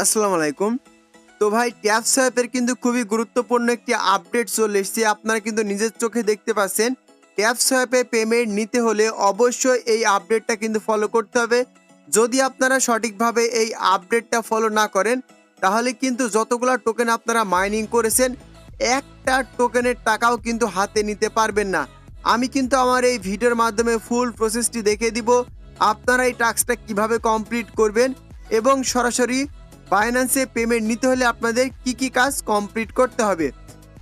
আসসালামু আলাইকুম। তো ভাই, ট্যাপ সোয়াপের কিন্তু খুবই গুরুত্বপূর্ণ একটি আপডেট চলে এসেছে। আপনারা কিন্তু নিজের চোখে দেখতে পাচ্ছেন। ট্যাপ সোয়াপে পেমেন্ট নিতে হলে অবশ্যই এই আপডেটটা কিন্তু ফলো করতে হবে। যদি আপনারা সঠিকভাবে এই আপডেটটা ফলো না করেন, তাহলে কিন্তু যতগুলো টোকেন আপনারা মাইনিং করেছেন, একটা টোকেনের টাকাও কিন্তু হাতে নিতে পারবেন না। আমি কিন্তু আমার এই ভিডিওর মাধ্যমে ফুল প্রসেসটি দেখে দিব। আপনারা এই টাস্কটা কীভাবে কমপ্লিট করবেন এবং সরাসরি বাইন্যান্সে পেমেন্ট নিতে হলে আপনাদের কি কি কাজ কমপ্লিট করতে হবে।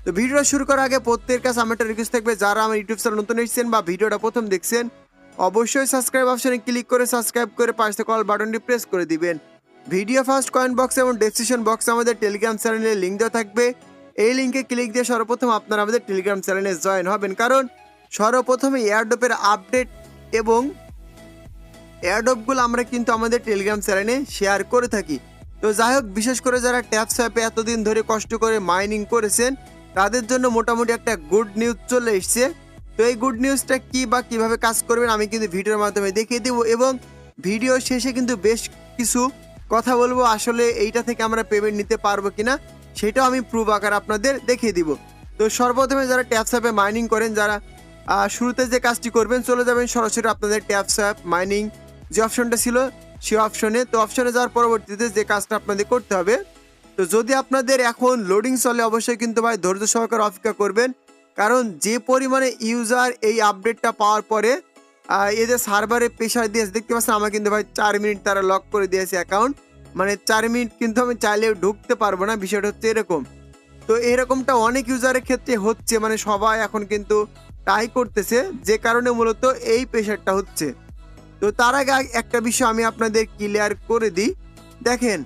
তো ভিডিওটা শুরু করার আগে প্রত্যেকের কাছে আমার একটা রিকোয়েস্ট থাকবে, যারা আমার ইউটিউব চ্যানেল নতুন এসেছেন বা ভিডিওটা প্রথম দেখছেন, অবশ্যই সাবস্ক্রাইব অপশানে ক্লিক করে সাবস্ক্রাইব করে পাশে কল বাটনটি প্রেস করে দিবেন। ভিডিও ফার্স্ট কয়েন বক্স এবং ডেসক্রিপশন বক্সে আমাদের টেলিগ্রাম চ্যানেলে লিঙ্ক দেওয়া থাকবে। এই লিঙ্কে ক্লিক দিয়ে সর্বপ্রথম আপনারা আমাদের টেলিগ্রাম চ্যানেলে জয়েন হবেন। কারণ সর্বপ্রথমে এয়ারডোপের আপডেট এবং এয়ারডপগুলো আমরা কিন্তু আমাদের টেলিগ্রাম চ্যানেলে শেয়ার করে থাকি। তো যাই হোক, বিশেষ করে যারা ট্যাপ স্যাপে এতদিন ধরে কষ্ট করে মাইনিং করেছেন, তাদের জন্য মোটামুটি একটা গুড নিউজ চলে এসছে। তো এই গুড নিউজটা কি বা কীভাবে কাজ করবেন আমি কিন্তু ভিডিওর মাধ্যমে দেখিয়ে দেবো এবং ভিডিও শেষে কিন্তু বেশ কিছু কথা বলব, আসলে এইটা থেকে আমরা পেমেন্ট নিতে পারব কিনা, সেটাও আমি প্রুভ আকার আপনাদের দেখিয়ে দিব। তো সর্বপ্রথমে যারা ট্যাপ স্যাপে মাইনিং করেন, যারা শুরুতে যে কাজটি করবেন, চলে যাবেন সরাসরি আপনাদের ট্যাপ স্যাপ মাইনিং যে অপশনটা ছিল সেই অপশনে তো অপশনে যাওয়ার পরবর্তীতে যে কাজটা আপনাদের করতে হবে, তো যদি আপনাদের এখন লোডিং চলে, অবশ্যই কিন্তু ভাই ধৈর্য সহকারে অপেক্ষা করবেন। কারণ যে পরিমাণে ইউজার এই আপডেটটা পাওয়ার পরে এদের সার্ভারে প্রেশার দিয়েছে, দেখতে পাচ্ছেন আমার কিন্তু ভাই চার মিনিট তারা লক করে দিয়েছে অ্যাকাউন্ট মানে চার মিনিট কিন্তু আমি চাইলেও ঢুকতে পারব না, বিষয়টা হচ্ছে এরকম। তো এরকমটা অনেক ইউজারের ক্ষেত্রে হচ্ছে মানে সবাই এখন কিন্তু তাই করতেছে, যে কারণে মূলত এই প্রেশারটা হচ্ছে। তো তার আগে একটা বিষয় আমি আপনাদের ক্লিয়ার করে দিই। দেখেন,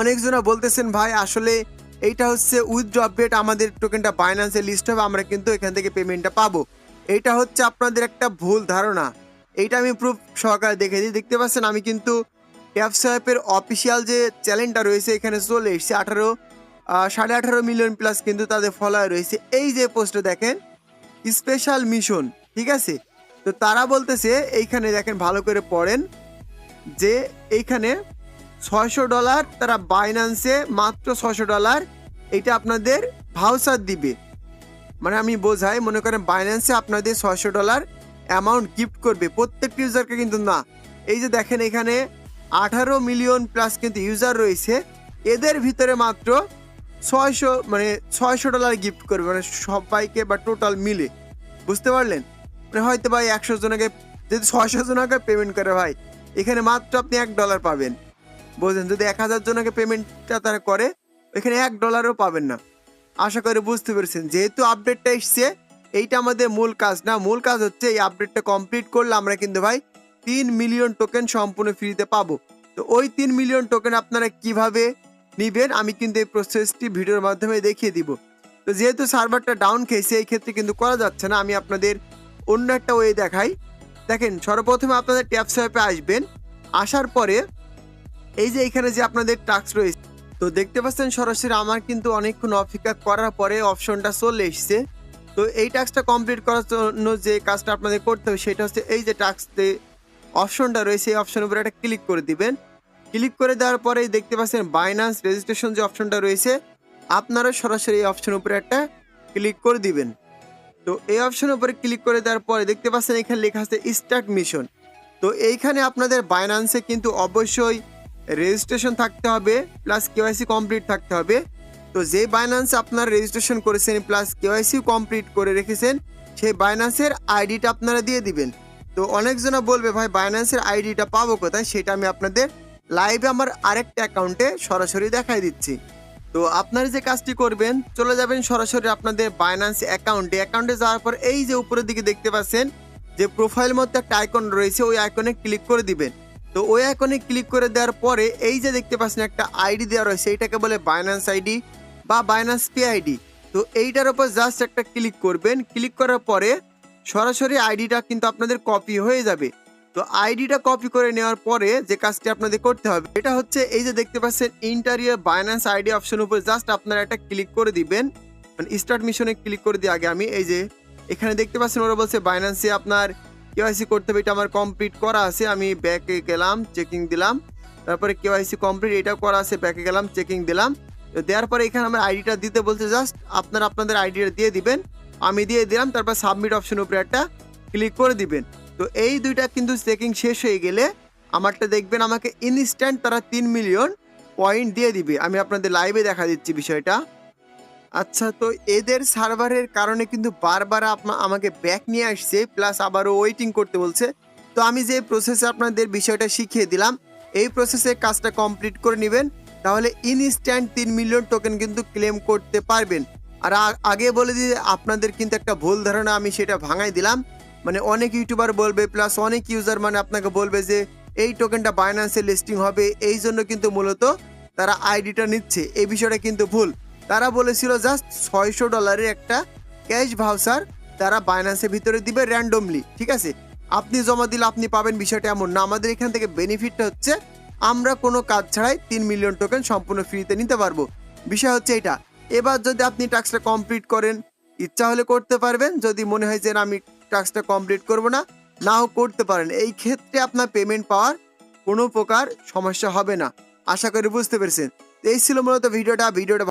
অনেকজনা বলতেছেন, ভাই, আসলে এইটা হচ্ছে উইথড্র আপডেট আমাদের টোকেনটা বাইন্যান্সে লিস্ট হবে, আমরা কিন্তু এখান থেকে পেমেন্টটা পাবো। এইটা হচ্ছে আপনাদের একটা ভুল ধারণা। এইটা আমি প্রুফ সহকারে দেখে দিই। দেখতে পাচ্ছেন, আমি কিন্তু ট্যাপ সোয়াপের অফিসিয়াল যে চ্যানেলটা রয়েছে, এখানে চলে এসেছে আঠারো সাড়ে আঠারো মিলিয়ন প্লাস কিন্তু তাদের ফলোয়ার রয়েছে। এই যে পোস্টে দেখেন স্পেশাল মিশন ঠিক আছে? তো তারা বলতেছে, এইখানে দেখেন ভালো করে পড়েন যে এইখানে ছয়শো ডলার তারা বাইন্যান্সে মাত্র ছয়শো ডলার, এটা আপনাদের ভাউচার দিবে। মানে আমি বোঝাই, মনে করেন বাইন্যান্সে আপনাদের ছয়শো ডলার অ্যামাউন্ট গিফট করবে। প্রত্যেকটি ইউজারকে কিন্তু না। এই যে দেখেন এখানে আঠারো মিলিয়ন প্লাস কিন্তু ইউজার রয়েছে। এদের ভিতরে মাত্র ছয়শো মানে ছয়শো ডলার গিফট করবে মানে সবাইকে বা টোটাল মিলে। বুঝতে পারলেন? হয়তো ভাই একশো জনকে যদি ছয়শো জনকে পেমেন্ট করে ভাই, এখানে মাত্র আপনি এক ডলার পাবেন। বুঝলেন? যদি এক হাজার জনকে পেমেন্টটা তারা করে, এখানে এক ডলারও পাবেন না। আশা করি বুঝতে পেরেছেন। যেহেতু আপডেটটা এসছে, এইটা আমাদের মূল কাজ না। মূল কাজ হচ্ছে এই আপডেটটা কমপ্লিট করলে আমরা কিন্তু ভাই তিন মিলিয়ন টোকেন সম্পূর্ণ ফ্রিতে পাবো। তো ওই তিন মিলিয়ন টোকেন আপনারা কীভাবে নিবেন, আমি কিন্তু এই প্রসেসটি ভিডিওর মাধ্যমে দেখিয়ে দিব। তো যেহেতু সার্ভারটা ডাউন খেয়েছে, এই ক্ষেত্রে কিন্তু করা যাচ্ছে না। আমি আপনাদের অন্য একটা ওয়ে দেখাই। দেখেন, সর্বপ্রথমে আপনাদের ট্যাপ সোয়াপে আসবেন। আসার পরে এই যে এখানে যে আপনাদের টাস্ক রয়েছে, তো দেখতে পাচ্ছেন সরাসরি আমার কিন্তু অনেকক্ষণ অপেক্ষা করার পরে অপশনটা চলে এসছে। তো এই টাস্কটা কমপ্লিট করার জন্য যে কাজটা আপনাদের করতে হবে সেটা হচ্ছে এই যে টাস্ক অপশনটা রয়েছে, এই অপশনের উপরে একটা ক্লিক করে দিবেন। ক্লিক করে দেওয়ার পরে দেখতে পাচ্ছেন বাইন্যান্স রেজিস্ট্রেশন যে অপশনটা রয়েছে, আপনারা সরাসরি এই অপশনের উপরে একটা ক্লিক করে দিবেন। তো এই অপশনের উপরে ক্লিক করে দেওয়ার পরে দেখতে পাচ্ছেন এখানে লেখা আছে স্টার্ট মিশন তো এইখানে আপনাদের বাইনান্সে কিন্তু অবশ্যই রেজিস্ট্রেশন থাকতে হবে প্লাস কেওয়াইসি কমপ্লিট থাকতে হবে। তো যে বাইন্যান্সে আপনারা রেজিস্ট্রেশন করেছেন প্লাস কেওয়াইসি কমপ্লিট করে রেখেছেন, সেই বাইনান্সের আইডিটা আপনারা দিয়ে দিবেন। তো অনেকজনা বলবে, ভাই বাইন্যান্সের আইডিটা পাবো কোথায়? সেটা আমি আপনাদের লাইভে আমার আরেকটা অ্যাকাউন্টে সরাসরি দেখাই দিচ্ছি। তো আপনারা যে কাজটি করবেন, চলে যাবেন সরাসরি আপনাদের বাইন্যান্স অ্যাকাউন্টে অ্যাকাউন্টে যাওয়ার পর এই যে উপরের দিকে দেখতে পাচ্ছেন, যে প্রোফাইল মধ্যে একটা আইকন রয়েছে, ওই আইকনে ক্লিক করে দিবেন। তো ওই আইকনে ক্লিক করে দেওয়ার পরে এই যে দেখতে পাচ্ছেন একটা আইডি দেওয়া রয়েছে, এইটাকে বলে বাইন্যান্স আইডি বা বাইন্যান্স পে আইডি তো এইটার উপর জাস্ট একটা ক্লিক করবেন। ক্লিক করার পরে সরাসরি আইডিটা কিন্তু আপনাদের কপি হয়ে যাবে। তো আইডিটা কপি করে নেওয়ার পরে যে কাজটি আপনাদের করতে হবে, এটা হচ্ছে এই যে দেখতে পাচ্ছেন ইন্টারিয়ার বাইন্যান্স আইডি অপশন উপর জাস্ট আপনারা একটা ক্লিক করে দিবেন। মানে স্টার্ট মিশনে ক্লিক করে দিয়ে আগে আমি এই যে এখানে দেখতে পাচ্ছেন ওরা বলছে বাইন্যান্সে আপনার কেওয়াইসি করতে হবে, এটা আমার কমপ্লিট করা আছে, আমি ব্যাকে গেলাম চেকিং দিলাম। তারপরে কেওয়াইসি কমপ্লিট এটাও করা আছে ব্যাকে গেলাম চেকিং দিলাম। তো দেওয়ার পরে এখানে আমার আইডিটা দিতে বলছে জাস্ট আপনারা আপনাদের আইডিটা দিয়ে দিবেন। আমি দিয়ে দিলাম, তারপর সাবমিট অপশন উপরে একটা ক্লিক করে দিবেন। তো এই দুইটা কিন্তু চেকিং শেষ হয়ে গেলে আমারটা দেখবেন আমাকে ইনস্ট্যান্ট তারা তিন মিলিয়ন পয়েন্ট দিয়ে দিবে। আমি আপনাদের লাইভে দেখা দিচ্ছি বিষয়টা। আচ্ছা তো এদের সার্ভারের কারণে কিন্তু বারবার আমাকে ব্যাক নিয়ে আসছে প্লাস আবারও ওয়েটিং করতে বলছে। তো আমি যে প্রসেসে আপনাদের বিষয়টা শিখিয়ে দিলাম, এই প্রসেসে কাজটা কমপ্লিট করে নেবেন, তাহলে ইনস্ট্যান্ট তিন মিলিয়ন টোকেন কিন্তু ক্লেম করতে পারবেন। আর আগে বলে দিয়ে আপনাদের কিন্তু একটা ভুল ধারণা আমি সেটা ভাঙাই দিলাম। মানে অনেক ইউটিউবার বলবে প্লাস অনেক ইউজার মানে আপনাকে বলবে যে, এই টোকেনটা বাইন্যান্সে লিস্টিং হবে, এই জন্য কিন্তু মূলত তারা আইডিটা নিচ্ছে। এই বিষয়টা কিন্তু ভুল। তারা বলেছিল জাস্ট ছয়শো ডলারের একটা ক্যাশ ভাউচার তারা বাইন্যান্সের ভিতরে দিবে র্যান্ডমলি ঠিক আছে? আপনি জমা দিলে আপনি পাবেন বিষয়টা এমন না। আমাদের এখান থেকে বেনিফিটটা হচ্ছে, আমরা কোনো কাজ ছাড়াই তিন মিলিয়ন টোকেন সম্পূর্ণ ফ্রিতে নিতে পারব। বিষয় হচ্ছে এটা। এবার যদি আপনি টাস্কটা কমপ্লিট করেন, ইচ্ছা হলে করতে পারবেন। যদি মনে হয় যে আমি টাস্কটা কমপ্লিট করব না, নাও করতে পারেন। এই ক্ষেত্রে আপনার পেমেন্ট পাওয়ার কোনো প্রকার সমস্যা হবে না। আশা করি বুঝতে পেরেছেন। এই ছিল মূলত ভিডিওটা। ভিডিওটা